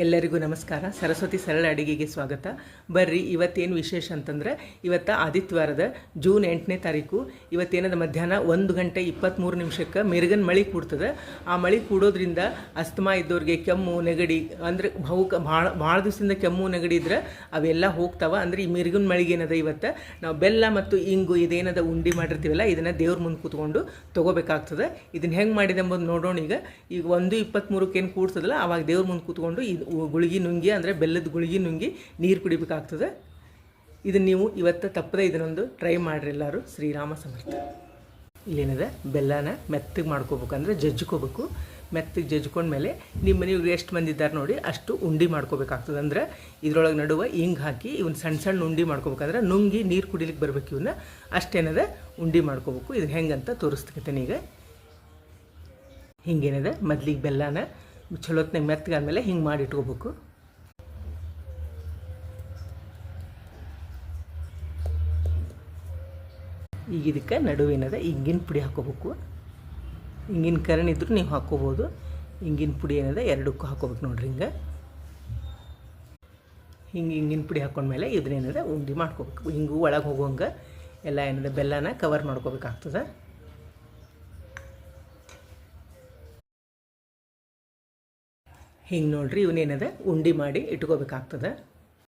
ಎಲ್ಲರಿಗೂ ನಮಸ್ಕಾರ. ಸರಸ್ವತಿ ಸರಳ ಅಡಿಗೆಗೆ ಸ್ವಾಗತ. ಬರ್ರಿ, ಇವತ್ತೇನು ವಿಶೇಷ ಅಂತಂದ್ರೆ, ಇವತ್ತು ಆದಿತ್ಯವಾರದ ಜೂನ್ ಎಂಟನೇ ತಾರೀಕು. ಇವತ್ತೇನದ ಮಧ್ಯಾಹ್ನ ಒಂದು ಗಂಟೆ ಇಪ್ಪತ್ತ್ಮೂರು ನಿಮಿಷಕ್ಕೆ ಮಿರ್ಗನ್ ಮಳೆ ಕೂಡ್ತದೆ. ಆ ಮಳೆ ಕೂಡೋದ್ರಿಂದ ಅಸ್ತಮಾ ಇದ್ದವ್ರಿಗೆ ಕೆಮ್ಮು, ನೆಗಡಿ, ಅಂದ್ರೆ ಬಹುಕ ಭಾಳ ಭಾಳ ದಿವಸದಿಂದ ಕೆಮ್ಮು, ನೆಗಡಿ ಇದ್ರೆ ಅವೆಲ್ಲ ಹೋಗ್ತಾವ. ಅಂದ್ರೆ ಈ ಮಿರ್ಗನ್ ಮಳೆಗೆ ಏನದ ಇವತ್ತು? ನಾವು ಬೆಲ್ಲ ಮತ್ತು ಇಂಗು ಇದೇನದ ಉಂಡಿ ಮಾಡಿರ್ತೀವಲ್ಲ, ಇದನ್ನು ದೇವ್ರ ಮುಂದೆ ಕೂತ್ಕೊಂಡು ತೊಗೋಬೇಕಾಗ್ತದೆ. ಇದನ್ನು ಹೆಂಗೆ ಮಾಡಿದೆ ಎಂಬುದು ನೋಡೋಣ ಈಗ. ಈಗ ಒಂದು ಇಪ್ಪತ್ತ್ಮೂರಕ್ಕೆ ಏನು ಕೂಡ್ತದಲ್ಲ ಅವಾಗ ದೇವ್ರ ಮುಂದೆ ಕೂತ್ಕೊಂಡು ಇದು ಗುಳಿಗೆ ನುಂಗಿ ಅಂದರೆ ಬೆಲ್ಲದ ಗುಳಿಗೆ ನುಂಗಿ ನೀರು ಕುಡಿಬೇಕಾಗ್ತದೆ. ಇದನ್ನು ನೀವು ಇವತ್ತು ತಪ್ಪದೆ ಇದನ್ನೊಂದು ಟ್ರೈ ಮಾಡಿರಿ ಎಲ್ಲರೂ. ಶ್ರೀರಾಮ ಸಮರ್ಥ. ಇಲ್ಲೇನಿದೆ? ಬೆಲ್ಲನ ಮೆತ್ತಗೆ ಮಾಡ್ಕೋಬೇಕಂದ್ರೆ ಜಜ್ಜಿಕೋಬೇಕು. ಮೆತ್ತಗೆ ಜಜ್ಕೊಂಡ್ಮೇಲೆ ನಿಮ್ಮ ಮನೆಯವ್ರಿಗೆ ಎಷ್ಟು ಮಂದಿ ಇದ್ದಾರೆ ನೋಡಿ, ಅಷ್ಟು ಉಂಡಿ ಮಾಡ್ಕೋಬೇಕಾಗ್ತದೆ. ಅಂದ್ರೆ ಇದ್ರೊಳಗೆ ನಡುವೆ ಹಿಂಗೆ ಹಾಕಿ ಇವನ್ನ ಸಣ್ಣ ಸಣ್ಣ ಉಂಡಿ ಮಾಡ್ಕೋಬೇಕಂದ್ರೆ ನುಂಗಿ ನೀರು ಕುಡಿಲಿಕ್ಕೆ ಬರಬೇಕು ಇವನ್ನ ಅಷ್ಟೇನದ ಉಂಡಿ ಮಾಡ್ಕೋಬೇಕು. ಇದು ಹೆಂಗಂತ ತೋರಿಸ್ತೀನಿ ಈಗ ಹಿಂಗೇನಿದೆ? ಮೊದ್ಲಿಗೆ ಬೆಲ್ಲನ ಚಲೋತ್ನಾಗ ಮೆತ್ತಗಾದ್ಮೇಲೆ ಹಿಂಗೆ ಮಾಡಿ ಇಟ್ಕೋಬೇಕು. ಈಗ ಇದಕ್ಕೆ ನಡುವೇನದ ಹಿಂಗಿನ ಪುಡಿ ಹಾಕೋಬೇಕು. ಇಂಗಿನ ಕರಣ್ ಇದ್ರೂ ನೀವು ಹಾಕೋಬೋದು. ಇಂಗಿನ ಪುಡಿ ಏನದ ಎರಡಕ್ಕೂ ಹಾಕೋಬೇಕು ನೋಡ್ರಿ ಹಿಂಗೆ. ಹಿಂಗೆ ಹಿಂಗಿನ ಪುಡಿ ಹಾಕೊಂಡ್ಮೇಲೆ ಇದನ್ನೇನದ ಉಂಡಿ ಮಾಡ್ಕೋಬೇಕು. ಹಿಂಗೂ ಒಳಗೆ ಹೋಗುವಂಗೆ ಎಲ್ಲ ಏನದ ಬೆಲ್ಲನ ಕವರ್ ಮಾಡ್ಕೋಬೇಕಾಗ್ತದೆ. ಹಿಂಗೆ ನೋಡ್ರಿ ಇವನೇನದ ಉಂಡಿ ಮಾಡಿ ಇಟ್ಕೋಬೇಕಾಗ್ತದೆ.